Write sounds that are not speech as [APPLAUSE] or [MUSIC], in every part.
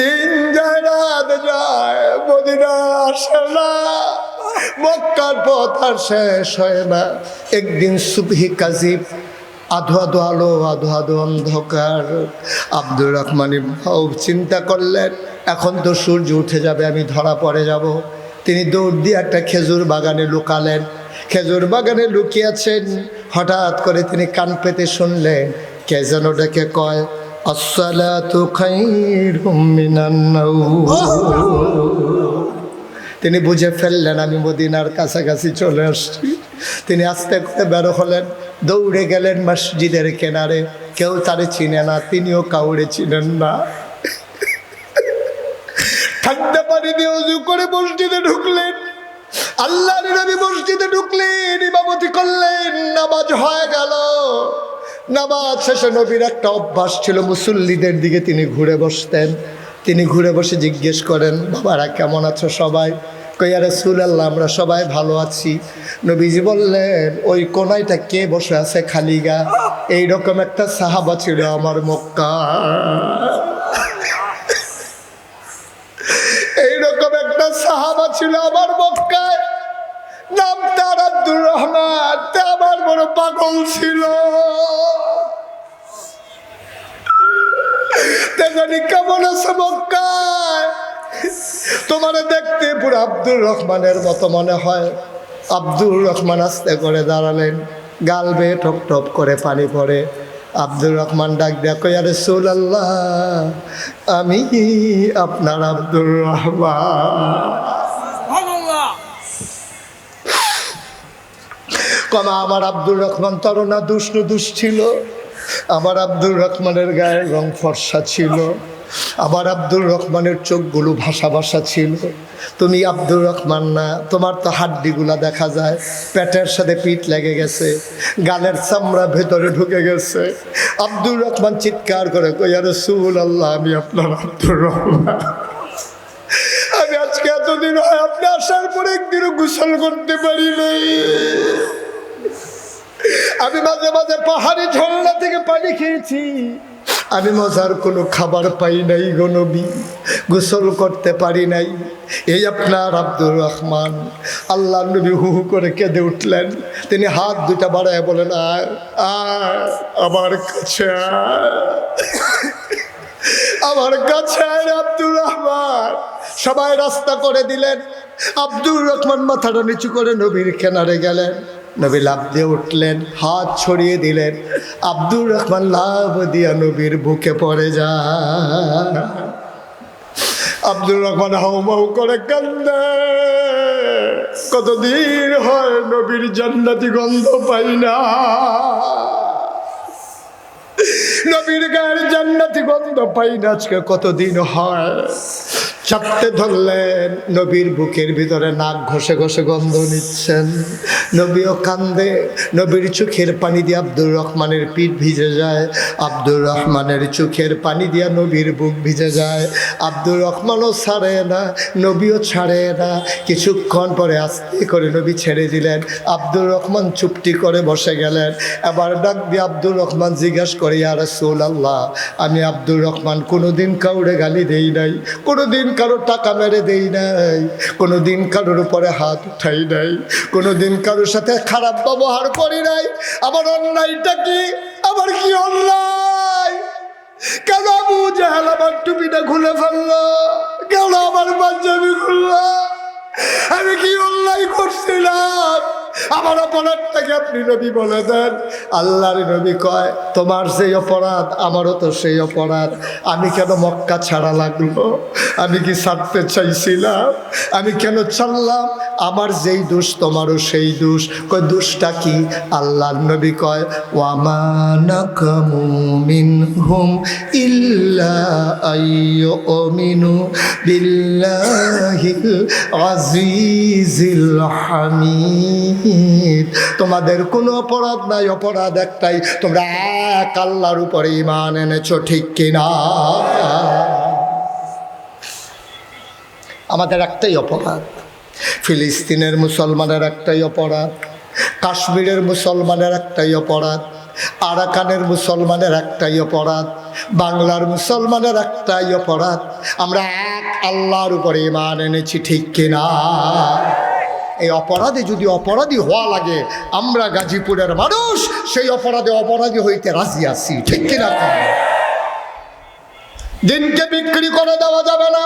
দিন যায় রাত যায়, মদিনা আসে না, মক্কার পথ আর শেষ হয় না। একদিন সুবহি কাজিব আধো আধো আলো, আধো আধো অন্ধকার। আব্দুর রহমান ভাও চিন্তা করলেন, এখন তো সূর্য উঠে যাবে, আমি ধরা পড়ে যাব। তিনি দৌড় দিয়ে একটা খেজুর বাগানে লুকালেন। খেজুর বাগানে লুকিয়েছেন। হঠাৎ করে তিনি কান পেতে শুনলেন, কে যেন ডেকে কয় তিনি বুঝে ফেললেন, আমি মদিনার কাছাকাছি চলে আসছি। তিনি আস্তে করে বেরো হলেন, দৌড়ে গেলেন মসজিদের কেনারে। কেউ তারে চিনে না, তিনিও কাউরে চিনেন না। ঠান্ডা দিয়ে করে মসজিদে ঢুকলেন। আল্লাহর নবী মসজিদে ঢুকলেন, ইমামতি করলেন, নামাজ হয়ে গেল। নামাজ শেষে নবীর একটা অভ্যাস ছিল, মুসল্লিদের দিকে তিনি ঘুরে বসতেন। তিনি ঘুরে বসে জিজ্ঞেস করেন, বাবারা, কেমন আছো সবাই? কইয়া রসুল আল্লাহ আমরা সবাই ভালো আছি। নবীজি বললেন, ওই কোনাইটা কে বসে আছে খালি গা এইরকম একটা সাহাবা ছিল আমার মক্কা। এইরকম একটা সাহাবা ছিল আমার মক্কায়। নাম তার আব্দুর রহমান, তা আমার বড় পাগল ছিল। জানি কেমন আছে মক্কায়? তোমার দেখতে পুরো আব্দুর রহমানের মতো মনে হয়। আব্দুর রহমান আস্তে করে দাঁড়ালেন, গাল বেয়ে টপ টপ করে পানি পড়ে। আব্দুর রহমান ডাক দেখো আরে সুল আল্লাহ আমি আপনার আব্দুর রহমান। কমা, আমার আব্দুর রহমান তরুণা দুষ্ণু দুষ ছিল আমার আব্দুর রহমানের গায়ের রং ফর্সা ছিল। আমার আব্দুর রহমানের চোখগুলো ভাষা ভাষা ছিল। তুমি আব্দুর রহমান না, তোমার তো হাড্ডিগুলা দেখা যায়। পেটের সাথে পিঠ লেগে গেছে, গালের চামড়া ভেতরে ঢুকে গেছে। আব্দুর রহমান চিৎকার করে কইয়ার সুল আল্লাহ আমি আপনার আব্দুর রহমান। আমি আজকে এতদিন হয়, আপনি আসার পরে একদিনও গোসল করতে পারি নাই। আমি মাঝে মাঝে পাহাড়ি ঝর্ণা থেকে পানি খেয়েছি। আমি মজার কোনো খাবার পাই নাই গো নবী, গোসল করতে পারি নাই। এই আপনার আব্দুর রহমান আল্লাহ নবী হু হু করে কেঁদে উঠলেন। তিনি হাত দুটা বাড়ায় বলেন, আর আয় আমার কাছে আমার কাছে আব্দুর রহমান। সবাই রাস্তা করে দিলেন। আব্দুর রহমান মাথাটা নিচু করে নবীর কেনারে গেলেন। নবী লাভ দিয়ে উঠলেন, হাত ছড়িয়ে দিলেন, আব্দুর রহমান লাভ দিয়া নবীর বুকে পড়ে যায় আব্দুর রহমান হাউমাউ করে কান্দে, কতদিন হয় নবীর জান্নাতি গন্ধ পাই না? নবীর গায়ের জান্নাতি গন্ধ পাই না, আজকে কতদিন হয়? চাপতে ধরলেন নবীর বুকের ভিতরে নাক ঘষে ঘষে গন্ধ নিচ্ছেন। নবীও কান্দে, নবীর চোখের পানি দিয়ে আব্দুর রহমানের পিঠ ভিজে যায়। আব্দুর রহমানের চোখের পানি দিয়া নবীর বুক ভিজে যায়। আব্দুর রহমানও ছাড়ে না, নবীও ছাড়ে না। কিছুক্ষণ পরে আস্তে করে নবী ছেড়ে দিলেন। আব্দুর রহমান চুপটি করে বসে গেলেন। এবার ডাক দিয়ে আব্দুর রহমান জিজ্ঞাসা করে রাসূল আল্লাহ আমি আব্দুর রহমান কোনোদিন কাউরে গালি দেই নাই, কোনোদিন কারও টাকা মেরে দেই নাই। কোনো দিন কারোর উপরে হাত উঠাই নাই। কোনো দিন কারোর সাথে খারাপ ব্যবহার করি নাই। আমার অন্যায়টা কি? আমার কি অন্যায়? কেন আবু জাহাল আমার টুপিটা খুলে ফেলল? কেন আমার পাঞ্জাবি খুললো? আমি কি অন্যায় করছিলাম? আমার অপরাধটাকে আপনি নবী বলে দেন। আল্লাহর নবী কয়, তোমার সেই অপরাধ, আমারও তো সেই অপরাধ। আমি কেন মক্কা ছাড়া লাগল? আমি কি ছাড়তে চাইছিলাম? আমি কেন ছাড়লাম? আমার যেই দোষ, তোমারও সেই দোষ। কয়, দোষটা কি? আল্লাহর নবী কয় ওয়ামানাকামু মিনহুম ইল্লা আইয়ুমিনু বিল্লাহিল আজিজিল তোমাদের কোনো অপরাধ নাই, অপরাধ একটাই, তোমরা এক আল্লাহর উপরে ইমান এনেছো, ঠিক কিনা? আমাদের একটাই অপরাধ, ফিলিস্তিনের মুসলমানের একটাই অপরাধ, কাশ্মীরের মুসলমানের একটাই অপরাধ, আরাকানের মুসলমানের একটাই অপরাধ, বাংলার মুসলমানের একটাই অপরাধ। আমরা এক আল্লাহর উপরে ইমান এনেছি, ঠিক কিনা? এই অপরাধে যদি অপরাধী হওয়া লাগে, আমরা গাজীপুরের মানুষ, সেই অপরাধে অপরাধী হইতে রাজি আছি, ঠিক কিনা? দিনকে বিক্রি করে দেওয়া যাবে না,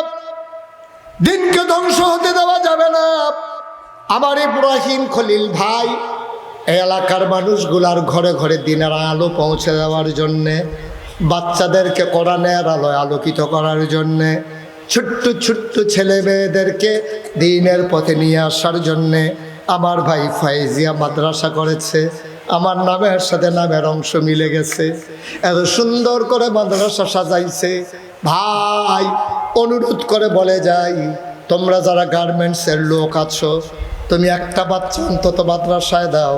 দিনকে ধ্বংস হতে দেওয়া যাবে না আমার ইব্রাহিম খলিল ভাই এলাকার মানুষগুলার ঘরে ঘরে দিনের আলো পৌঁছে দেওয়ার জন্যে, বাচ্চাদেরকে কোরআনের আলোয় আলোকিত করার জন্যে ছোট্ট ছোট্ট ছেলে মেয়েদেরকে দিনের পথে নিয়ে আসার জন্যে আমার ভাই ফাইজিয়া মাদ্রাসা করেছে। আমার নামের সাথে নামের অংশ মিলে গেছে। এত সুন্দর করে মাদ্রাসা সাজাইছে। ভাই, অনুরোধ করে বলে যাই, তোমরা যারা গার্মেন্টসের লোক আছো, তুমি একটা বাচ্চা অন্তত মাদ্রাসায় দাও,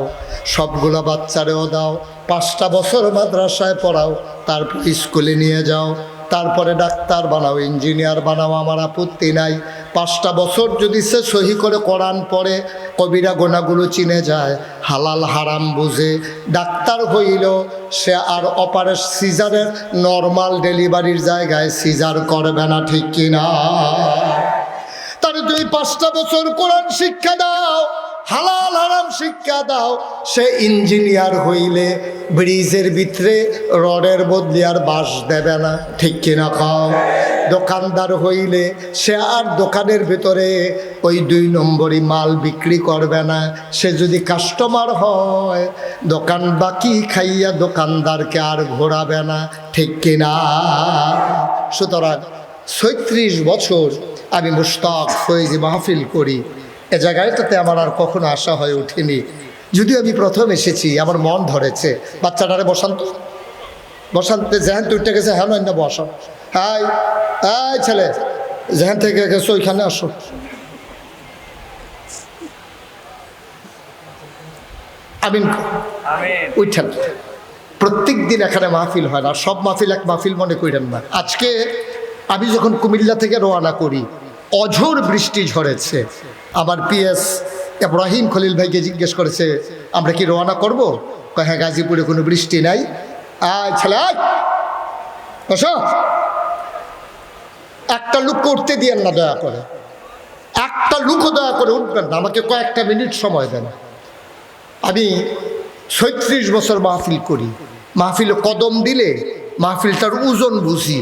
সবগুলো বাচ্চারেও দাও, পাঁচটা বছর মাদ্রাসায় পড়াও, তারপর স্কুলে নিয়ে যাও। তারপরে ডাক্তার বানাও, ইঞ্জিনিয়ার বানাও, আমার আপত্তি নাই। পাঁচটা বছর যদি সে সহি করে কোরআন পড়ে, কবিরা গোনাগুলো চিনে যায়, হালাল হারাম বুঝে। ডাক্তার হইল সে আর অপারেশ সিজারের নর্মাল ডেলিভারির জায়গায় সিজার করবে না, ঠিক কিনা? তাহলে তুই পাঁচটা বছর কোরআন শিক্ষা দাও। হালাল হারাম শিক্ষা দাও। সে ইঞ্জিনিয়ার হইলে ব্রিজের ভিতরে রডের বদলি আর বাঁশ দেবে না। ঠিক কিনা খাও দোকানদার হইলে সে আর দোকানের ভিতরে ওই দুই নম্বরই মাল বিক্রি করবে না। সে যদি কাস্টমার হয়, দোকান বাকি খাইয়া দোকানদারকে আর ঘোরাবে না। ঠিক কিনা? সুতরাং ছয়ত্রিশ বছর আমি মুশতাক ফয়েজি মাহফিল করি। এ জায়গাটাতে আমার আর কখনো আশা হয়ে ওঠেনি যদিও আমি প্রথম এসেছি আমার মন ধরেছে। বাচ্চাটারে বসান্ত। বসান্তে যেহান তুইটা গেছে হ্যাঁ না বসো। হাই হাই ছেলে যেহান থেকে গেছো ওইখানে আসো। আমিন। আমিন। উঠেন। প্রত্যেক দিন এখানে মাহফিল হয় না সব মাহফিল এক মাহফিল মনে করেন না। আজকে আমি যখন কুমিল্লা থেকে রওনা করি অঝোর বৃষ্টি ঝরেছে। আমার পিএস ইব্রাহিম খলিল ভাইকে জিজ্ঞেস করেছে, আমরা কি রওনা করব? হ্যাঁ গাজীপুরে কোনো বৃষ্টি নাই। ছেলে একটা লুক উঠতে দিয়েন না দয়া করে। একটা লুকও দয়া করে উঠবেন না, আমাকে কয়েকটা মিনিট সময় দেন। আমি ছত্রিশ বছর মাহফিল করি। মাহফিলে কদম দিলে মাহফিলটার ওজন বুঝি।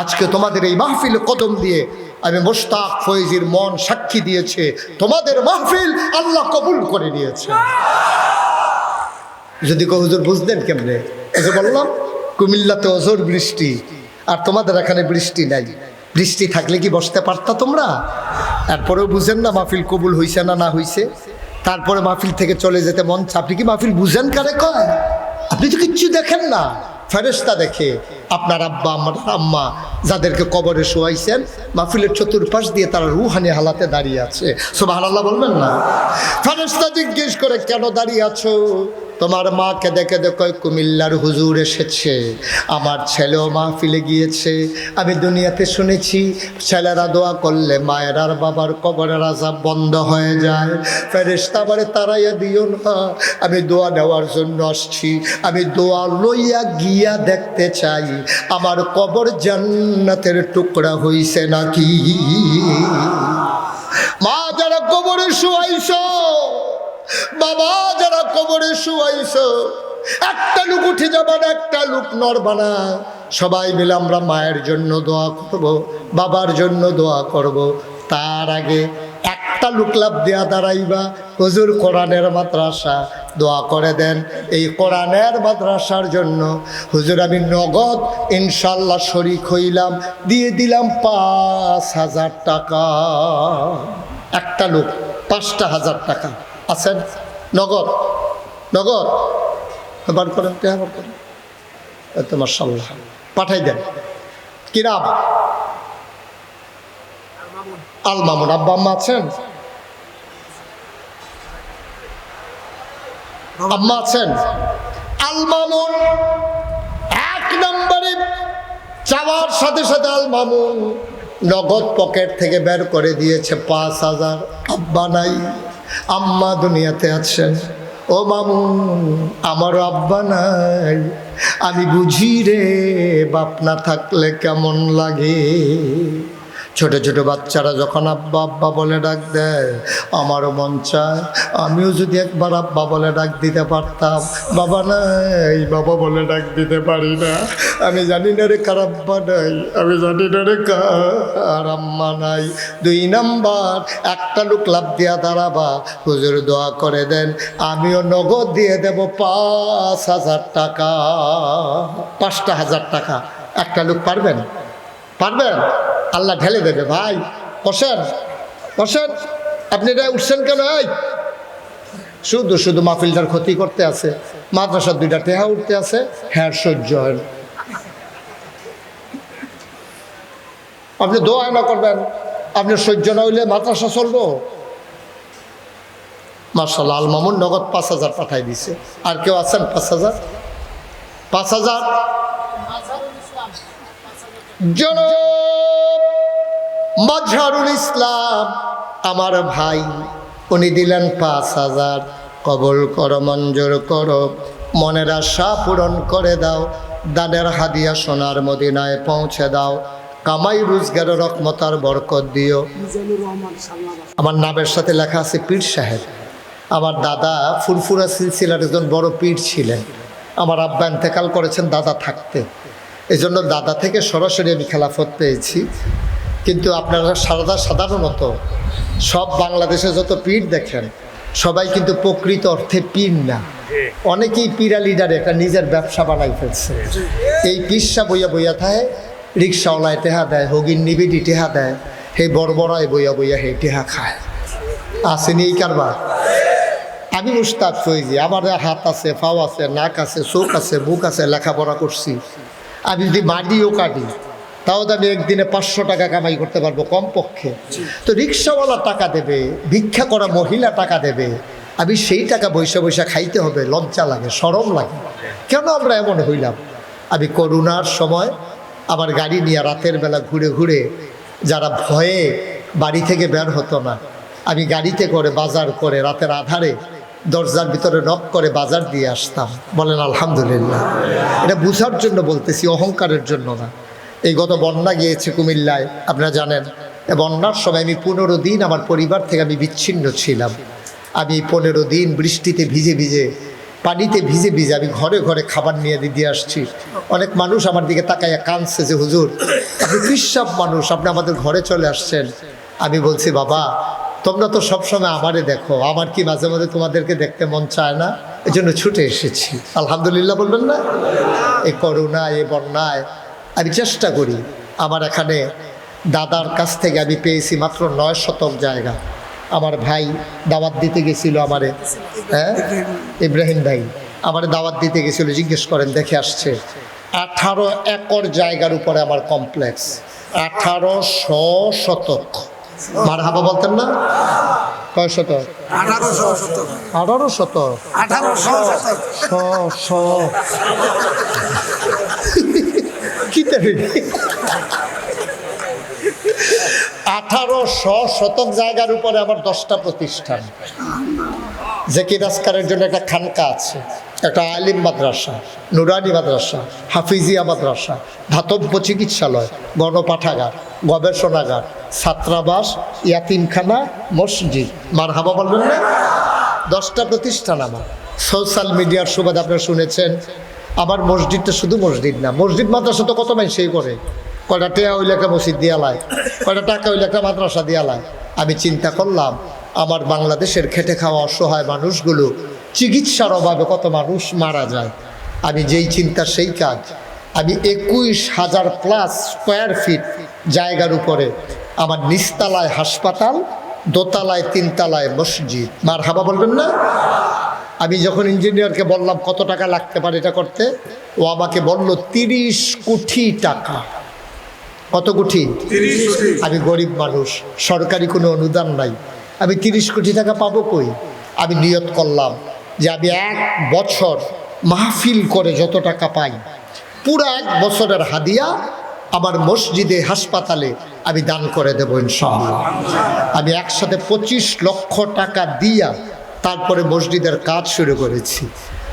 আজকে তোমাদের এই মাহফিলে কদম দিয়ে আমি মোশতাক ফয়েজির মন সাক্ষী দিয়েছে। তোমাদের মাহফিল আল্লাহ কবুল করে নিয়েছে। যদি কেউ হুজুর বুঝতেন কেমনে? বললাম, কুমিল্লাতে অজোর বৃষ্টি, আর তোমাদের এখানে বৃষ্টি নাই। বৃষ্টি থাকলে কি বসতে পারতা তোমরা? তারপরেও বুঝেন না মাহফিল কবুল হইছে না না হইছে। তারপরে মাহফিল থেকে চলে যেতে মন আপনি কি মাহফিল বুঝেন কারে কয়? আপনি তো কিচ্ছু দেখেন না। ফেরেস্তা দেখে আপনার আব্বা, আমার আম্মা যাদেরকে কবরে শোয়াইছেন, মাহফিলের চতুর্পাশ দিয়ে তারা রুহানি হালাতে দাঁড়িয়ে আছে। সব আল্লাহ বলবেন না? ফেরেস্তা জিজ্ঞেস করে, কেন দাঁড়িয়ে আছো? তোমার মাকে দেখে দেখো কুমিল্লার হুজুর এসেছে, আমার ছেলেও মাহফিলে গিয়েছে। আমি দুনিয়াতে শুনেছি, ছেলেরা দোয়া করলে মায়ের আর বাবার কবরের আজাব বন্ধ হয়ে যায়। ফেরেস্তা বারে তারাইয়া দিও না, আমি দোয়া নেওয়ার জন্য আসছি। আমি দোয়া লইয়া গিয়া দেখতে চাই, আমার কবর জান্নাতের টুকরা হইছে নাকি? মা যারা কবরে শুয়াইছ বাবা, যারা কবরে শুয়াইছ, একটা লুক উঠে যাবার একটা লুক নড়বানা সবাই মিলে আমরা মায়ের জন্য দোয়া করব, বাবার জন্য দোয়া করব। তার আগে একটা লুক লাভ দেয়া দাঁড়াইবা। হজুর কোরআনের মাদ্রাসা, দোয়া করে দেন। এই কোরআনের মাদ্রাসার জন্য হুজুর আমি নগদ ইনশাল্লাহ শরিক হইলাম, দিয়ে দিলাম পাঁচ হাজার টাকা। একটা লোক, পাঁচটা হাজার টাকা। আছেন? নগদ। নগদ? বার করেন বার করেন। তোমার সাল্লাহ পাঠাই দেন। কি নাম? আল মামুন। আব্বা আম্মা আছেন? আম্মা আছেন? আল মামুন। এক নম্বরে চাওয়ার সাথে সাথে আল মামুন নগদ পকেট থেকে বের করে দিয়েছে পাঁচ হাজার। আব্বা নাই। আম্মা দুনিয়াতে আছেন। ও মামু আমার আব্বা নাই। আমি বুঝি রে, বাপ না থাকলে কেমন লাগে? ছোট ছোট বাচ্চারা যখন আব্বা আব্বা বলে ডাক দেয়, আমারও মন চায়, আমিও যদি একবার আব্বা বলে ডাক দিতে পারতাম। বাবা নাই, বাবা বলে ডাক দিতে পারি না। আমি জানি না রে কার আব্বা নাই, আমি জানি না রে কার আম্মা নাই। দুই নাম্বার, একটা লোক লাভ দিয়া দাঁড়াবা, হুজুর দোয়া করে দেন, আমিও নগদ দিয়ে দেব পাঁচ হাজার টাকা। পাঁচটা হাজার টাকা, একটা লোক পারবেন? পারবেন? আল্লাহ ঢেলে দেবে, ভাই। বসেন বসেন। আপনি এটা উঠছেন কেন? এই। শুধু শুধু মাহফিলটার ক্ষতি করতে আছে। মাদ্রাসার দুইটা টেহা উঠতে আছে। হ্যাঁ সহ্য হয়। আপনি দোয়া না করবেন? আপনি সহ্য না হইলে মাদ্রাসা চলবো? মার্শাল আল মামুন নগদ পাঁচ হাজার পাঠাই দিছে। আর কেউ আছেন পাঁচ হাজার? পাঁচ হাজার? জনাব মাজহারুল ইসলাম, আমার ভাই। উনি দিলেন পাঁচ হাজার। কবল কর, মঞ্জুর কর। মনের আশা পূরণ করে দাও। দানের হাদিয়া সোনার মদিনায় পৌঁছে দাও। কামাই, রোজগার রকমতার বরকত দিও। আমার নামের সাথে লেখা আছে পীর সাহেব। আমার দাদা ফুরফুরা সিলসিলার একজন বড় পীর ছিলেন। আমার আব্বা ইন্তেকাল করেছেন দাদা থাকতে। এই জন্য দাদা থেকে সরাসরি আমি খেলাফত পেয়েছি। কিন্তু আপনারা সারদা সাধারণত সব বাংলাদেশে যত পীর দেখেন, সবাই কিন্তু প্রকৃত অর্থে পীর না। অনেকেই পীরা লিডার, একটা নিজের ব্যবসা বানাই ফেলছে। এই পিসা বইয়া বইয়া থাকে রিক্সাওয়ালায় টেহা দেয় হগিন নিবিডি টেহা দেয়, হে বড় বড়ায় বইয়া বইয়া হে টেহা খায়। আসেনি এই কারবার? আমি মুস্তাক ফৈজি আমার হাত আছে, পাও আছে, নাক আছে, চোখ আছে মুখ আছে, লেখাপড়া করছি। আমি যদি মাডিও কাটি তাও তো আমি একদিনে পাঁচশো টাকা কামাই করতে পারব কমপক্ষে। তো রিক্সাওয়ালা টাকা দেবে ভিক্ষা করা মহিলা টাকা দেবে আমি সেই টাকা বৈশা বৈশা খাইতে হবে লজ্জা লাগে সরম লাগে। কেন আমরা এমন হইলাম? আমি করোনার সময় আমার গাড়ি নিয়ে রাতের বেলা ঘুরে ঘুরে যারা ভয়ে বাড়ি থেকে বের হতো না আমি গাড়িতে করে বাজার করে রাতের আধারে দরজার ভিতরে নক করে বাজার দিয়ে আসতাম। বলেন, আলহামদুলিল্লাহ। এটা বুঝার জন্য বলতেছি, অহংকারের জন্য না। এই গত বন্যা গিয়েছে কুমিল্লায়, আপনারা জানেন। বন্যার সময় আমি পনেরো দিন আমার পরিবার থেকে আমি বিচ্ছিন্ন ছিলাম। আমি পনেরো দিন বৃষ্টিতে ভিজে ভিজে, পানিতে ভিজে ভিজে আমি ঘরে ঘরে খাবার নিয়ে দিয়ে আসছি। অনেক মানুষ আমার দিকে তাকাইয়া কাঁদছে যে, হুজুর, আপনি কৃষব মানুষ? আপনি আমাদের ঘরে চলে আসছেন। আমি বলছি, বাবা তোমরা তো সবসময় আমারে দেখো। আমার কি মাঝে মাঝে তোমাদেরকে দেখতে মন চায় না? এই জন্য ছুটে এসেছি। আলহামদুলিল্লাহ বলবেন না? এই করোনা এ বন্যায়। আমি চেষ্টা করি। আমার এখানে দাদার কাছ থেকে আমি পেয়েছি মাত্র নয় শতক জায়গা। আমার ভাই দাওয়াত দিতে গেছিল আমারে। হ্যাঁ? ইব্রাহিম ভাই আমারে দাওয়াত দিতে গেছিল, জিজ্ঞেস করেন, দেখে আসছে। আঠারো একর জায়গার উপরে আমার কমপ্লেক্স আঠারো শ শতক। মার হাবা বলতেন না? কয় আঠারোশো শতক আঠারো শতক? আঠারোশো শতক শ শ। কি তারি আঠারো শ শতক জায়গার উপরে আমার দশটা প্রতিষ্ঠান। জেকি রাস্কারের জন্য একটা খানকা আছে। একটা আলিম মাদ্রাসা, নুরানি মাদ্রাসা, হাফিজিয়া মাদ্রাসা ধাতব্য চিকিৎসালয়, গণপাঠাগার, গবেষণাগার, ছাত্রাবাস, ইয়াতিমখানা, মসজিদ। মার হাবা বলবেন না? দশটা প্রতিষ্ঠান আমার। সোশ্যাল মিডিয়ার সুবাদ আপনারা শুনেছেন, আমার মসজিদটা শুধু মসজিদ না, মসজিদ মাদ্রাসা তো কত মাই সেই করে কয়টা টেয়া হইলে একটা মসজিদ দিয়ালায় কয়টা টাকা হইলে একটা মাদ্রাসা দিয়ালায় আমি চিন্তা করলাম, আমার বাংলাদেশের খেটে খাওয়া অসহায় মানুষগুলো চিকিৎসার অভাবে কত মানুষ মারা যায়। আমি যেই চিন্তা সেই কাজ। আমি একুশ হাজার প্লাস স্কোয়ার ফিট জায়গার উপরে আমার নিচতলায় হাসপাতাল দোতলায় তিনতলায় মসজিদ। মার হাবা বলবেন না? আমি যখন ইঞ্জিনিয়ারকে বললাম কত টাকা লাগতে পারে এটা করতে? ও আমাকে বলল তিরিশ কোটি টাকা। কত কোটি। আমি গরিব মানুষ সরকারি কোনো অনুদান নাই। আমি তিরিশ কোটি টাকা পাবো কই? আমি নিয়ত করলাম। যে আমি এক বছর মাহফিল করে যত টাকা পাই, পুরো এক বছরের হাদিয়া আমার মসজিদে হাসপাতালে আমি দান করে দেবো ইনশাআল্লাহ। আমি একসাথে পঁচিশ লক্ষ টাকা দিয়া তারপরে মসজিদের কাজ শুরু করেছি।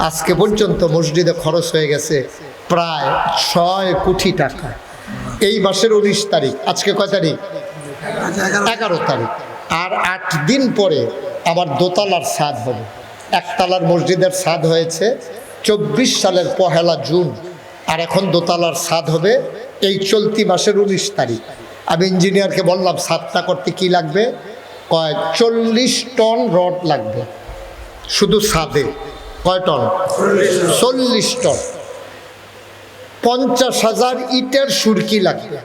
আজকে পর্যন্ত মসজিদে খরচ হয়ে গেছে প্রায় ছয় কোটি টাকা। এই মাসের উনিশ তারিখ, আজকে কয় তারিখ? এগারো তারিখ। আর আট দিন পরে আমার দোতলার স্বাদ হবে। একতলার মসজিদের স্বাদ হয়েছে। চব্বিশ সালের পহেলা জুন, আর এখন দোতলার স্বাদ হবে এই চলতি মাসের উনিশ তারিখ। আমি ইঞ্জিনিয়ারকে বললাম সাতটা করতে কি লাগবে? কয়, চল্লিশ টন রড লাগবে, শুধু সাদে কয় টন? চল্লিশ টন। পঞ্চাশ হাজার ইটের সুরকি লাগবে,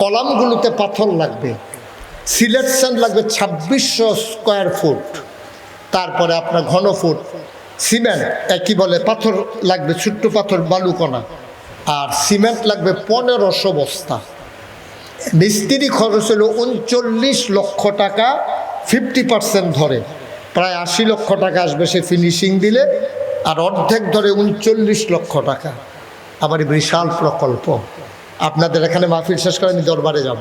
কলামগুলোতে পাথর লাগবে সিলেকশন লাগবে ছাব্বিশশো স্কোয়ার ফুট তারপরে আপনার ঘন ফুট, সিমেন্ট একই বলে, পাথর লাগবে, ছোট্ট পাথর, বালুকণা। আর সিমেন্ট লাগবে পনেরোশো বস্তা। মিস্ত্রি খরচ হলো উনচল্লিশ লক্ষ টাকা, ফিফটি পার্সেন্ট ধরে। প্রায় আশি লক্ষ টাকা আসবে সে ফিনিশিং দিলে, আর অর্ধেক ধরে উনচল্লিশ লক্ষ টাকা। আমার বিশাল প্রকল্প। আপনাদের এখানে মাহফিল শেষ করে আমি দরবারে যাব।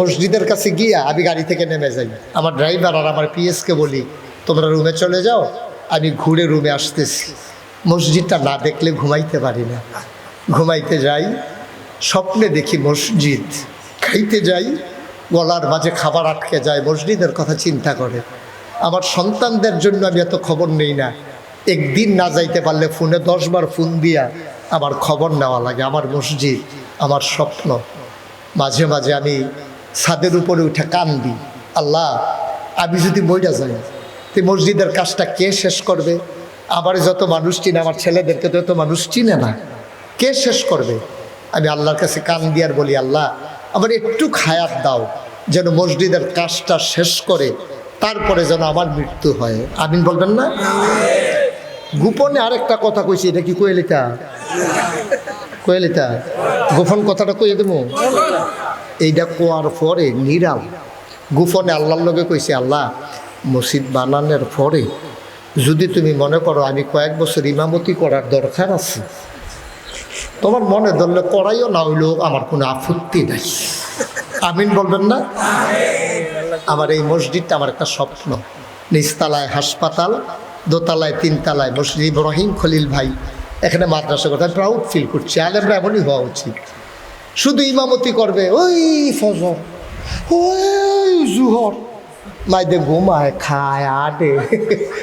মসজিদের কাছে গিয়া আমি গাড়ি থেকে নেমে যাই। আমার ড্রাইভার আর আমার পিএসকে বলি, তোমরা রুমে চলে যাও, আমি ঘুরে রুমে আসতেছি। মসজিদটা না দেখলে ঘুমাইতে পারি না। ঘুমাইতে যাই, স্বপ্নে দেখি মসজিদ। খাইতে যাই, গলার মাঝে খাবার আটকে যায়, মসজিদের কথা চিন্তা করে। আমার সন্তানদের জন্য আমি এত খবর নেই না। একদিন না যাইতে পারলে ফোনে দশবার ফোন দিয়া আমার খবর নেওয়া লাগে। আমার মসজিদ, আমার স্বপ্ন। মাঝে মাঝে আমি ছাদের উপরে উঠে কান্দি আল্লাহ, আমি যদি মইরা যাই, তো মসজিদের কাজটা কে শেষ করবে? আমার যত মানুষ চিনে, আমার ছেলেদেরকে তো এত মানুষ চিনে না। কে শেষ করবে? আমি আল্লাহর কাছে কান দিয়ার বলি, আল্লাহ, আমার একটু খায়াত দাও, যেন মসজিদের কাজটা শেষ করে তারপরে যেন আমার মৃত্যু হয়। আমিন বলবেন না? গোপনে আরেকটা কথা কইছি, এটা কি কইলিতা কইলিতা গোপন কথাটা কইয়ে দেবো এইটা কোয়ার পরে নিরাম গোপনে আল্লাহর লগে কইছে আল্লাহ মসজিদ বানানোর পরে যদি তুমি মনে করো, আমি কয়েক বছর ইমামতি করার দরকার আছে। তোমার মনে ধরলে করাইও না হইলেও আমার কোনো আপত্তি নাই। আমিন বলবেন না? আমার এই মসজিদটা আমার একটা স্বপ্ন। নিচতলায় হাসপাতাল, দোতলায় তিনতলায় মসজিদ। ইব্রাহিম খলিল ভাই এখানে মাদ্রাসা কথা প্রাউড ফিল করছি, আলেমরা এমনই হওয়া উচিত। শুধু ইমামতি করবে, ওই ফজর, ওই জুহর। মাইদে ঘুমায়, খায়, আটে,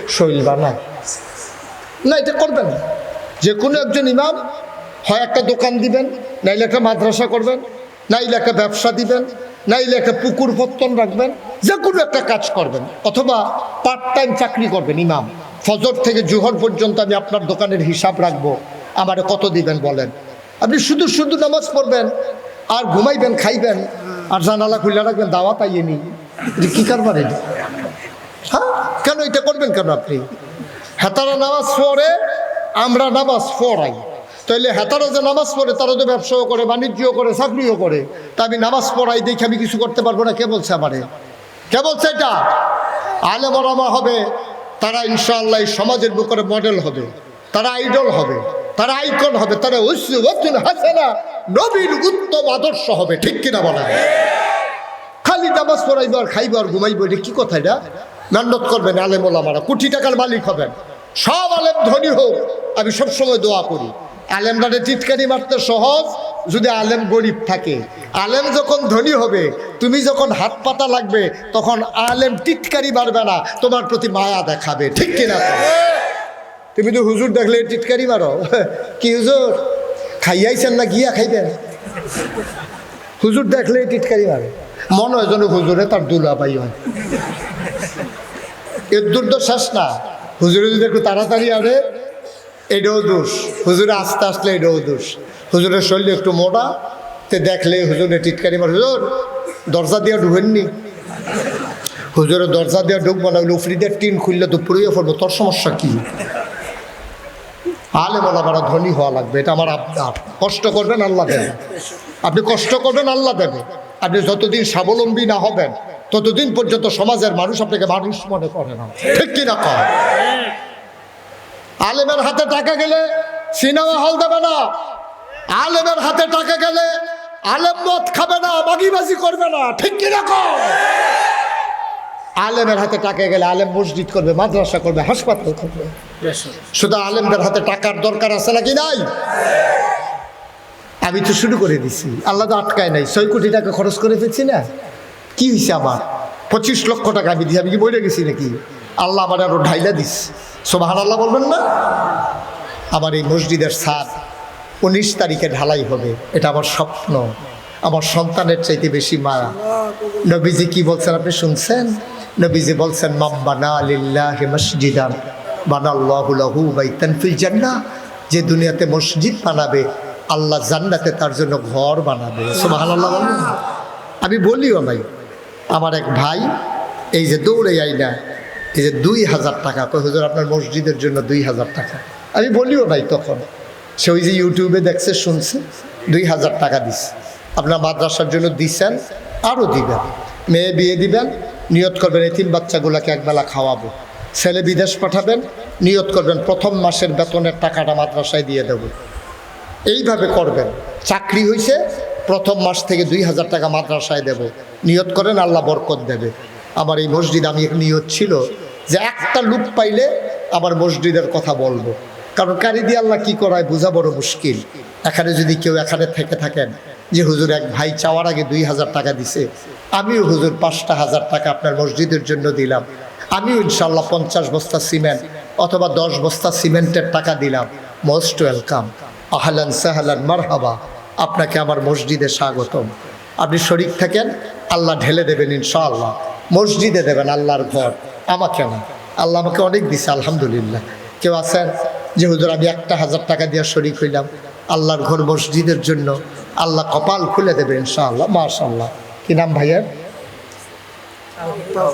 শৈল বানায়। না, এটা করবেন যে কোনো একজন ইমাম হয় একটা দোকান দিবেন, নাইলে একটা মাদ্রাসা করবেন, নাইলে একটা ব্যবসা দিবেন, নাইলে একটা পুকুর পত্তন রাখবেন যে কোনো একটা কাজ করবেন, অথবা পার্ট টাইম চাকরি করবেন ইমাম। ফজর থেকে জুহর পর্যন্ত আমি আপনার দোকানের হিসাব রাখব। আমারে কত দিবেন বলেন? আপনি শুধু শুধু নামাজ পড়বেন, আর ঘুমাইবেন, খাইবেন, আর জানালা খুলে রাখবেন, দাওয়া পাইয়ে নি এটা কি কারবার হ্যাঁ? কেন এটা করবেন কেন আপনি? হেতারা নামাজ পড়ে, আমরা নামাজ পড়াই। তাইলে হেতারা যে নামাজ পড়ে, তারা তো ব্যবসাও করে, বাণিজ্যও করে, চাকরিও করে। তা আমি নামাজ পড়াই দেখে আমি কিছু করতে পারব না, কে বলছে আমারে? কে বলছে এটা? আলে মরামা হবে তারা ইনশাআল্লাহ সমাজের বুকের মডেল হবে। তারা আইডল হবে। তারা আইকন হবে। তারা উসওয়াতুন হাসানা নবীর উত্তম আদর্শ হবে। ঠিক কিনা বলা খালি নামাজ পড়াইব আর খাইব আর ঘুমাইব, এটা কি কথা এটা? মেহনত করবেন আলেম ওলামারা। কোটি টাকার মালিক হবেন। সব আলেম ধনী হোক। আমি সবসময় দোয়া করি। আলেমরা টিটকারি মারতে সহজ। যদি আলেম গরিব থাকে, আলেম যখন ধনী হবে, তুমি যখন হাত পাতা লাগবে, তখন আলেম টিটকারি মারবে না, তোমার প্রতি মায়া দেখাবে, ঠিক কিনা তুমি তো হুজুর দেখলে টিটকারি মারো। কি হুজুর? খাইয়াইছেন না, গিয়া খাইবেন? হুজুর দেখলে টিটকারি মারে। মনে হয় যেন হুজুরে তার দুলাবাই হয়। এর দূর তো শেষ না। হুজুরে যদি একটু তাড়াতাড়ি আনে, এটাও দোষ। হুজুরে আস্তে আসলে এটাও দোষ। হুজুরের শরীর একটু মোটা, তে দেখলে হুজুরে টিটকারি মারে, হুজুর, দরজা দিয়ে ঢুকেননি হুজুরের দরজা দিয়ে ঢুকবো না উফরিদের টিন খুললে তো পুড়িয়ে পড়ব তোর সমস্যা কি? আলে বলা বড় ধনী হওয়া লাগবে, এটা আমার আবদার। কষ্ট করবেন, আল্লাহ দেবে। আপনি কষ্ট করবেন, আল্লাহ দেবে। আপনি যতদিন স্বাবলম্বী না হবেন, ততদিন পর্যন্ত সমাজের মানুষ আপনাকে মানুষ মনে করে না। ঠিক কিনা কয়? আলেমের হাতে টাকা গেলে সিনেমা হল দেবে না। আলেমের হাতে টাকা গেলে আলেম মদ খাবে না বাগিবাজি করবে না ঠিক কিনা কয় আলেমের হাতে টাকা গেলে আলেম মসজিদ করবে মাদ্রাসা করবে হাসপাতাল করবে। শুধু আলেমদের হাতে টাকার দরকার আছে নাকি নাই? আমি তো শুরু করে দিছি আল্লাহ তো আটকায় নাই ছয় কোটি টাকা খরচ করে ফেলছি না? কি হয়েছে আমার? পঁচিশ লক্ষ টাকা আমি দিই আমি কি বলে গেছি নাকি? আল্লাহ আমার আরও ঢাইলা দিস সোবাহান আল্লাহ বলবেন না? আমার এই মসজিদের সাদ উনিশ তারিখে ঢালাই হবে। এটা আমার স্বপ্ন। আমার সন্তানের চাইতে বেশি মায়া নবীজি কি বলছেন আপনি শুনছেন? নবীজি বলছেন মাম্বানা আলিল্লাহ মসজিদান বানাল্লাহু লাহু বাইতান ফিল জান্নাহ। যে দুনিয়াতে মসজিদ বানাবে, আল্লাহ জান্নাতে তার জন্য ঘর বানাবে। সুবহানাল্লাহ আমি বলিও ভাই আমার এক ভাই, এই যে দৌড়ে আই না, এই যে দুই হাজার টাকা হুজুর, আপনার মসজিদের জন্য দুই হাজার টাকা। আমি বলিও নাই তখন। সে ওই যে ইউটিউবে দেখছে, শুনছে, দুই হাজার টাকা দিছে। আপনার মাদ্রাসার জন্য দিছেন, আরও দিবেন। মেয়ে বিয়ে দিবেন, নিয়ত করবেন, এই তিন বাচ্চাগুলোকে একবেলা খাওয়াবো। ছেলে বিদেশ পাঠাবেন, নিয়ত করবেন, প্রথম মাসের বেতনের টাকাটা মাদ্রাসায় দিয়ে দেবো। এইভাবে করবেন। চাকরি হয়েছে প্রথম মাস থেকে দুই হাজার টাকা মাদ্রাসায় দেব। নিয়ত করেন, আল্লাহ বরকত দেবে। আমার এই মসজিদ আমি নিয়ত ছিল যে একটা লুক পাইলে আমার মসজিদের কথা বলব। কারণ কারি দিয়ে আল্লাহ কি করায় বোঝা বড় মুশকিল। এখানে যদি কেউ এখানে থেকে থাকেন যে হুজুর এক ভাই চাওয়ার আগে দুই হাজার টাকা দিছে, আমিও হুজুর পাঁচটা হাজার টাকা আপনার মসজিদের জন্য দিলাম। আমিও ইনশাল্লাহ পঞ্চাশ বস্তা সিমেন্ট অথবা দশ বস্তা সিমেন্টের টাকা দিলাম। Most welcome. আহলান সাহালান মারহাবা। আপনাকে আমার মসজিদে স্বাগতম। আপনি শরিক থাকেন, আল্লাহ ঢেলে দেবেন ইনশাআল্লাহ। মসজিদে দেবেন আল্লাহর ঘর। আমাকে না। আল্লাহ আমাকে অনেক দিছে, আলহামদুলিল্লাহ। কেউ আছেন? যে হুজুর, আমি একটা হাজার টাকা দিয়ে শরিক হইলাম। আল্লাহর ঘর মসজিদের জন্য আল্লাহ কপাল খুলে দেবে, ইনশাআল্লাহ মাশাল্লাহ কি নাম ভাইয়ের?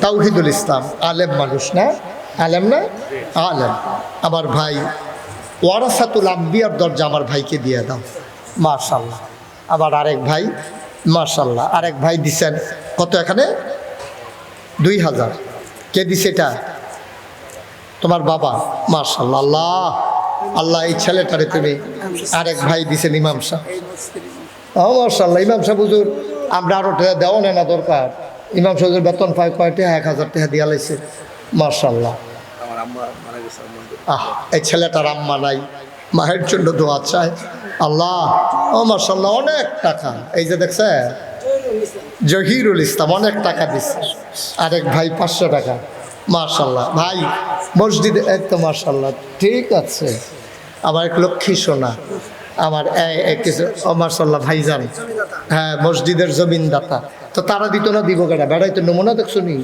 তাওহিদুল ইসলাম, আলেম মানুষ না? আলেম না? আলেম। আমার ভাই ওয়ারাসাতুল আম্বিয়ার দরজা আমার ভাইকে দিয়ে দাও মার্শাল্লাহ আবার আরেক ভাই মার্শাল্লাহ আরেক ভাই দিছেন কত এখানে? দুই হাজার। কে দিছে এটা? তোমার বাবা মার্শাল্লাহ আল্লাহ এই ছেলেটারে তুমি আরেক ভাই দিছেন ইমাম সাহ। ও মার্শাল্লাহ ইমাম সাহেব হুজুর আমরা আরও টাকা দেওয়া নেই না দরকার। ইমাম সাহেবের বেতন পায় কয় এক হাজার টাকা দিয়া লাইছে। মার্শাল্লাহ আহ এই ছেলেটার আম্মা নাই। মায়ের জন্য দোয়া চায়। আল্লাহ ও মার্শাল্লাহ অনেক টাকা। এই যে দেখছে জহিরুল ইসলাম অনেক টাকা দিচ্ছে আরেক ভাই পাঁচশো টাকা। মার্শাল্লাহ ভাই মসজিদে তো মার্শাল্লাহ ঠিক আছে। আমার এক লক্ষ্মী সোনা, আমার কিছু মার্শাল্লাহ ভাইজান হ্যাঁ মসজিদের জমিনদাতা। তো তারা দিত না, দিব কেনা বেড়াই তো নমুনা দেখছ নি?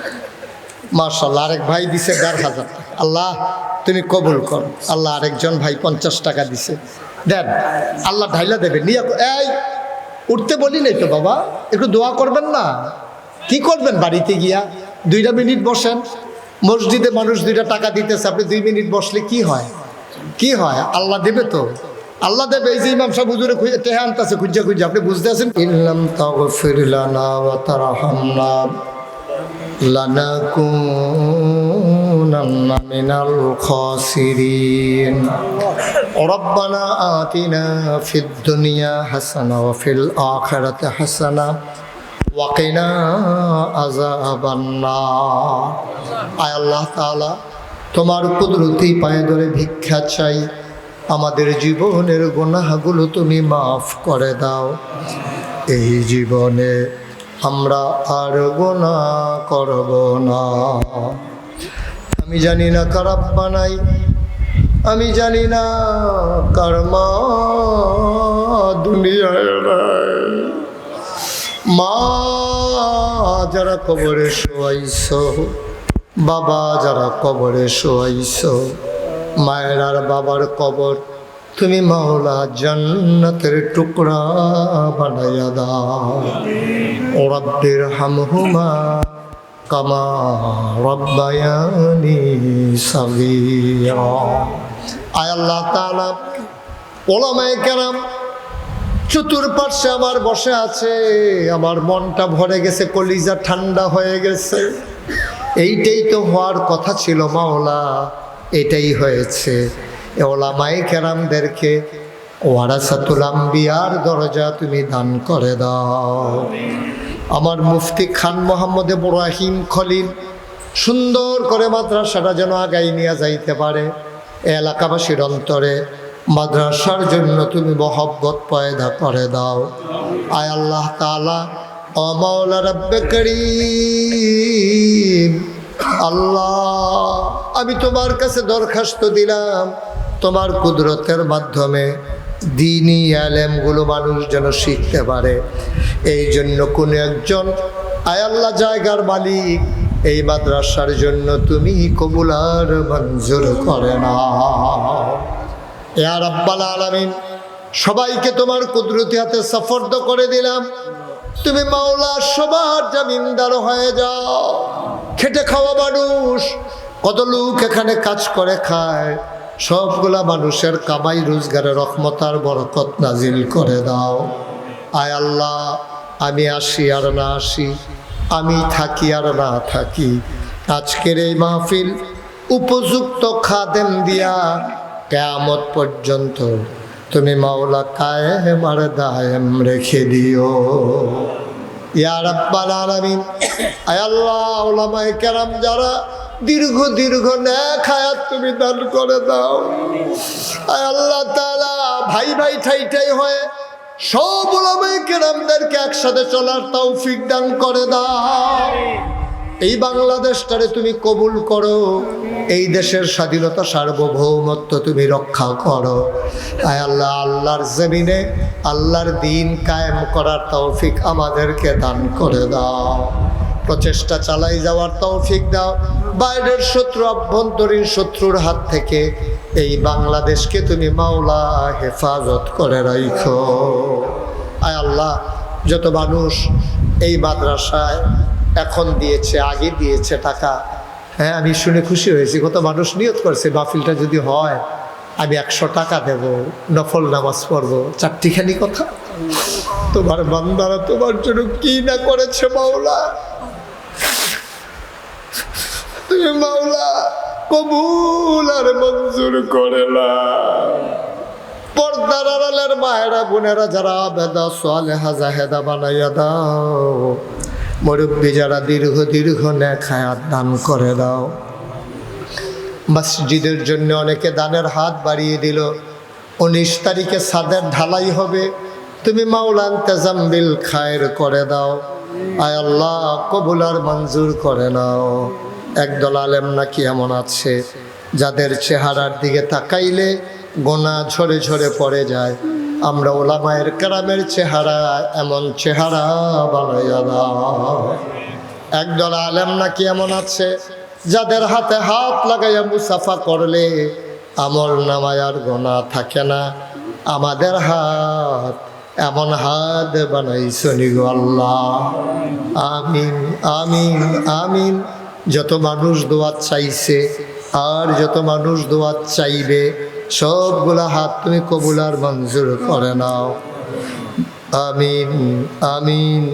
[LAUGHS] মার্শাল্লাহ আরেক ভাই দিছে দেড় হাজার। আল্লাহ, তুমি কবুল কর। আল্লাহ আরেকজন ভাই পঞ্চাশ টাকা দিছে। দেন, আল্লাহ ঢাইলা দেবে। নিয়ে এই, উঠতে বলি নাই তো বাবা, একটু দোয়া করবেন না? কি করবেন বাড়িতে গিয়া? দুইটা মিনিট বসেন। মসজিদে মানুষ দুইটা টাকা দিতেছে, আপনি দুই মিনিট বসলে কি হয়? কি হয় আল্লাহ দেবে তো আল্লাহ দেবে এই যে ইমাম সাহেব হুজুরে খুঁজে টেহা আনতেছে খুঁজে খুঁজে আপনি বুঝতে আছেন ইল্লাম তাগফির লানা ওয়া তারহামনা لنكونن من الخاسرين ربنا آتنا في الدنيا حسنة وفي الآخرة حسنة وقنا عذاب النار আয় আল্লাহ তাআলা তোমার কুদরতি পায়ে ধরে ভিক্ষা চাই। আমাদের জীবনের গুনাহগুলো তুমি মাফ করে দাও। এই জীবনে আমরা আর গোনা করব না। আমি জানি না খারাপ বানাই আমি জানি না কর্মা দুনিয়ায়। মা, যারা কবরে শোয়াইছ বাবা যারা কবরে শোয়াইছ মায়ের আর বাবার কবর তুমি মাওলা জান্নাতের টুকরা বানাইয়া দাও। রব্বির হামহুমা কামা রব্বায়ানি সাগীরা। আয় আল্লাহ তাআলা, ওলামায়ে কেরাম, চতুর্পার্শ্বে আমার বসে আছে, আমার মনটা ভরে গেছে, কলিজা ঠান্ডা হয়ে গেছে। এইটাই তো হওয়ার কথা ছিল মাওলা, এটাই হয়েছে। ওলামাই কেরামদেরকে ওয়ারাসাতুল আম্বিয়ার দরজা তুমি দান করে দাও। আমার মুফতি খান মোহাম্মদ ইব্রাহিম খলিল সুন্দর করে মাদ্রাসাটা যেন আগাই নিয়ে যাইতে পারে। এলাকাবাসীর অন্তরে মাদ্রাসার জন্য তুমি মহব্বত পয়দা করে দাও। আয় আল্লাহ তালা আল্লাহ, আমি তোমার কাছে দরখাস্ত দিলাম। তোমার কুদরতের মাধ্যমে দিনই আলেমগুলো মানুষ যেন শিখতে পারে। এই জন্য কোনো একজন আয়াল্লাহ জায়গার মালিক, এই মাদ্রাসার জন্য তুমি কবুলার মঞ্জুর করে না। আব্বাল আলামিন, সবাইকে তোমার কুদরতি হাতে সফর্দ করে দিলাম। তুমি মাওলা, সবার জামিনদার হয়ে যাও। খেটে খাওয়া মানুষ, কত লোক এখানে কাজ করে খায়। সবগুলা মানুষের কামাই রোজগারে রহমতার বরকত নাজিল করে দাও। আয় আল্লাহ, আমি আসি আর না আসি, আমি থাকি আর না থাকি। আজকের এই মাহফিল উপযুক্ত খাদেম দিয়া কেয়ামত পর্যন্ত তুমি মাওলা কায়েম আর দায়েম রেখে দিও। ইয়া রাব্বাল আলামিন, আয় আল্লাহ ওলামায়ে কেরাম যারা দীর্ঘ দীর্ঘ হায়াত তুমি দান করে দাও। আল্লাহ তাআলা, ভাই ভাই ঠাই ঠাই হয়ে সব ওলামায়ে কেরামদেরকে একসাথে চলার তৌফিক দান করে দাও। এই বাংলাদেশটারে তুমি কবুল করো। এই দেশের স্বাধীনতা সার্বভৌমত্ব তুমি রক্ষা করো। আয় আল্লাহ, আল্লাহর জমিনে আল্লাহর দিন কায়েম করার তৌফিক আমাদেরকে দান করে দাও। প্রচেষ্টা চালাই যাওয়ার তৌফিক দাও। বাইরের শত্রু, অভ্যন্তরীণ শত্রুর হাত থেকে এই বাংলাদেশকে তুমি মাওলা হেফাজত করে রাখো আয় আল্লাহ, যত মানুষ এই মাদ্রাসায় এখন দিয়েছে, আগে দিয়েছে টাকা। হ্যাঁ আমি শুনে খুশি হয়েছি। কত মানুষ নিয়ত করছে মাহফিলটা যদি হয়, আমি একশো টাকা দেব, নফল নামাজ পড়ব। চারটিখানি কথা? তোমার বান্দারা তোমার জন্য কি না করেছে মাওলা? তুমি মাওলা কবুল আর মঞ্জুর করে না পর্দার আড়ালের মায়েরা, বোনেরা যারা আবেদা সোয়ালেহা জাহেদা বানাইয়া দাও। মুরব্বী যারা দীর্ঘ দীর্ঘ নেখায়াত দান করে দাও। মসজিদের জন্য অনেকে দানের হাত বাড়িয়ে দিল। উনিশ তারিখে সাদের ঢালাই হবে। তুমি মাওলান তেজাম্বিল খায়ের করে দাও। আয় আল্লাহ কবুলার মঞ্জুর করে নাও। একদল আলেম নাকি এমন আছে, যাদের চেহারার দিকে তাকাইলে গোনা ঝরে ঝরে পড়ে যায়। আমরা ওলামায়ের কারামের চেহারা এমন চেহারা বানাইয়া একদল আলেম নাকি এমন আছে, যাদের হাতে হাত লাগাইয়া মুসাফা করলে আমল নামায় আর গোনা থাকে না। আমাদের হাত এমন হাত বানাইছনি গো আল্লাহ। আমিন আমিন আমিন। যত মানুষ দোয়া চাইছে, আর যত মানুষ দোয়া চাইবে সবগুলা হাত তুমি কবুলার মঞ্জুর করে নাও। আমিন আমিন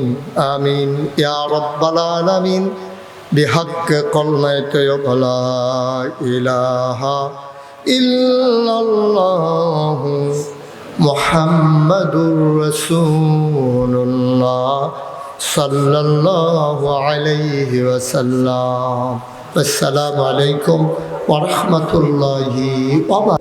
আমিন। ইয়া রব্বাল আলামিন, বিহাক্ক কলমাইতে লা ইলাহা ইল্লাল্লাহ মুহাম্মাদুর রাসূলুল্লাহ সাল্লাল্লাহু আলাইহি ওয়াসাল্লাম। আসসালামু আলাইকুম ওয়া রাহমাতুল্লাহি ওয়া